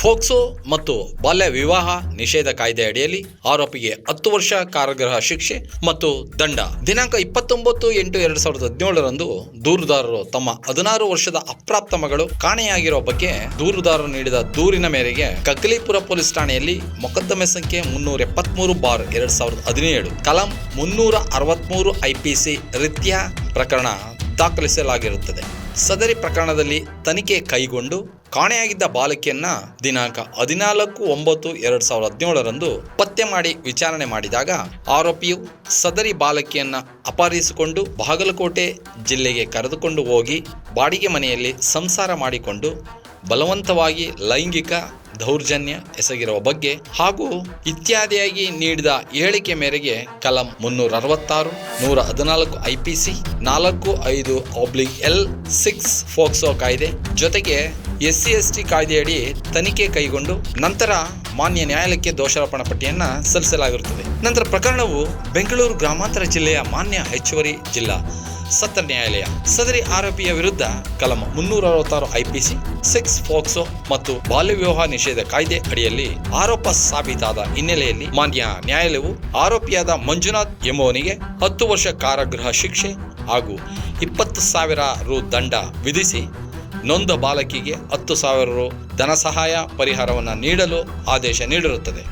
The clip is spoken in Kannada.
ಫೋಕ್ಸೋ ಮತ್ತು ಬಾಲ್ಯ ವಿವಾಹ ನಿಷೇಧ ಕಾಯ್ದೆ ಅಡಿಯಲ್ಲಿ ಆರೋಪಿಗೆ ಹತ್ತು ವರ್ಷ ಕಾರಾಗೃಹ ಶಿಕ್ಷೆ ಮತ್ತು ದಂಡ. ದಿನಾಂಕ ಇಪ್ಪತ್ತೊಂಬತ್ತು ಎಂಟು ಎರಡು ಸಾವಿರದ ಹದಿನೇಳರಂದು ದೂರುದಾರರು ತಮ್ಮ ಹದಿನಾರು ವರ್ಷದ ಅಪ್ರಾಪ್ತ ಮಗಳು ಕಾಣೆಯಾಗಿರುವ ಬಗ್ಗೆ ದೂರುದಾರರು ನೀಡಿದ ದೂರಿನ ಮೇರೆಗೆ ಕಗ್ಲಿಪುರ ಪೊಲೀಸ್ ಠಾಣೆಯಲ್ಲಿ ಮೊಕದ್ದಮೆ ಸಂಖ್ಯೆ ಮುನ್ನೂರ ಎಪ್ಪತ್ಮೂರು ಬಾರ್ ಎರಡ್ ಸಾವಿರದ ಹದಿನೇಳು, ಕಲಂ ಮುನ್ನೂರ ಅರವತ್ಮೂರು ಐಪಿಸಿ ರೀತ್ಯ ಪ್ರಕರಣ ದಾಖಲಿಸಲಾಗಿರುತ್ತದೆ. ಸದರಿ ಪ್ರಕರಣದಲ್ಲಿ ತನಿಖೆ ಕೈಗೊಂಡು ಕಾಣೆಯಾಗಿದ್ದ ಬಾಲಕಿಯನ್ನ ದಿನಾಂಕ ಹದಿನಾಲ್ಕು ಒಂಬತ್ತು ಎರಡು ಸಾವಿರದ ಹದಿನೇಳರಂದು ಪತ್ತೆ ಮಾಡಿ ವಿಚಾರಣೆ ಮಾಡಿದಾಗ ಆರೋಪಿಯು ಸದರಿ ಬಾಲಕಿಯನ್ನ ಅಪಹರಿಸಿಕೊಂಡು ಬಾಗಲಕೋಟೆ ಜಿಲ್ಲೆಗೆ ಕರೆದುಕೊಂಡು ಹೋಗಿ ಬಾಡಿಗೆ ಮನೆಯಲ್ಲಿ ಸಂಸಾರ ಮಾಡಿಕೊಂಡು ಬಲವಂತವಾಗಿ ಲೈಂಗಿಕ ದೌರ್ಜನ್ಯ ಎಸಗಿರುವ ಬಗ್ಗೆ ಹಾಗೂ ಇತ್ಯಾದಿಯಾಗಿ ನೀಡಿದ ಹೇಳಿಕೆ ಮೇರೆಗೆ ಕಲಂ ಮುನ್ನೂರ ಅರವತ್ತಾರು, ನೂರ ಹದಿನಾಲ್ಕು ಐಪಿಸಿ ನಾಲ್ಕು ಐದು ಒಬ್ಲಿಕ್ ಎಲ್ ಸಿಕ್ಸ್ ಫೋಕ್ಸೋ ಕಾಯ್ದೆ ಜೊತೆಗೆ ಎಸ್ ಸಿ ಎಸ್ ಟಿ ಕಾಯ್ದೆಯಡಿ ತನಿಖೆ ಕೈಗೊಂಡು ನಂತರ ಮಾನ್ಯ ನ್ಯಾಯಾಲಯಕ್ಕೆ ದೋಷಾರೋಪಣ ಪಟ್ಟಿಯನ್ನು ಸಲ್ಲಿಸಲಾಗಿರುತ್ತದೆ. ನಂತರ ಪ್ರಕರಣವು ಬೆಂಗಳೂರು ಗ್ರಾಮಾಂತರ ಜಿಲ್ಲೆಯ ಮಾನ್ಯ ಹೆಚ್ಚುವರಿ ಜಿಲ್ಲಾ ಸತ್ರ ನ್ಯಾಯಾಲಯ. ಸದರಿ ಆರೋಪಿಯ ವಿರುದ್ಧ ಕಲಂ ಮುನ್ನೂರ ಅರವತ್ತಾರು ಐಪಿಸಿ, ಸೆಕ್ಸ್ ಫೋಕ್ಸೋ ಮತ್ತು ಬಾಲ್ಯ ವಿವಾಹ ನಿಷೇಧ ಕಾಯ್ದೆ ಅಡಿಯಲ್ಲಿ ಆರೋಪ ಸಾಬೀತಾದ ಹಿನ್ನೆಲೆಯಲ್ಲಿ ಮಾನ್ಯ ನ್ಯಾಯಾಲಯವು ಆರೋಪಿಯಾದ ಮಂಜುನಾಥ್ ಎಂಬುವನಿಗೆ ಹತ್ತು ವರ್ಷ ಕಾರಾಗೃಹ ಶಿಕ್ಷೆ ಹಾಗೂ ಇಪ್ಪತ್ತು ಸಾವಿರ ರು ದಂಡ ವಿಧಿಸಿ ನೊಂದ ಬಾಲಕಿಗೆ ಹತ್ತು ಸಾವಿರ ರು ಧನ ಸಹಾಯ ಪರಿಹಾರವನ್ನು ನೀಡಲು ಆದೇಶ ನೀಡಿರುತ್ತದೆ.